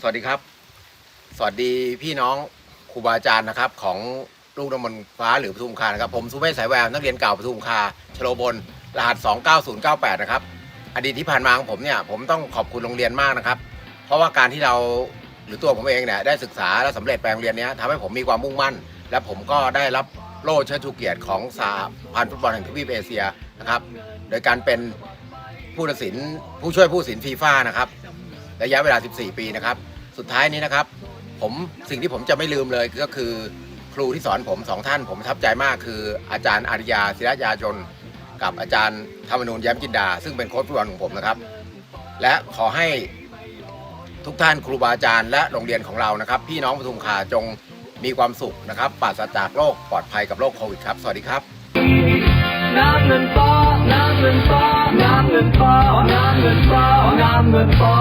สวัสดีครับ สวัสดีพี่น้องครูบาอาจารย์นะครับ ของลูกน้ำมันฟ้าหรือปทุมคานะครับ ผมสุเมธสายแววนักเรียนเก่าปทุมคาชโลบนรหัส 29098 นะครับ อดีตที่ผ่านมาของผมเนี่ย ผมต้องขอบคุณโรงเรียนมากนะครับ เพราะว่าการที่เราหรือตัวผมเองเนี่ยได้ศึกษาและสำเร็จไปโรงเรียนนี้ทำให้ผมมีความมุ่งมั่น และผมก็ได้รับโล่เชิดชูเกียรติของสาพันธ์ฟุตบอลแห่งทวีปเอเชียนะครับ โดยการเป็นผู้ตัดสินผู้ช่วยผู้ตัดสินฟีฟ่านะครับ ระยะเวลา 14 ปีนะครับ สุดท้ายนี้นะครับ ผมสิ่งที่ผมจะไม่ลืมเลยก็คือครูที่สอนผมสองท่านผมประทับใจมากคืออาจารย์อาริยาศิรยาจนกับอาจารย์ธรรมนูญแย้มจินดา ซึ่งเป็นโค้ชฟุตบอลของผมนะครับ และขอให้ทุกท่านครูบาอาจารย์และโรงเรียนของเรานะครับ พี่น้องปทุมคาจงมีความสุขนะครับปราศจากโรคปลอดภัยกับโรคโควิดครับ สวัสดีครับ น้ำเงินฟ้าน้ำเงินฟ้าน้ำเงินฟ้าน้ำเงินฟ้าน้ำเงินฟ้า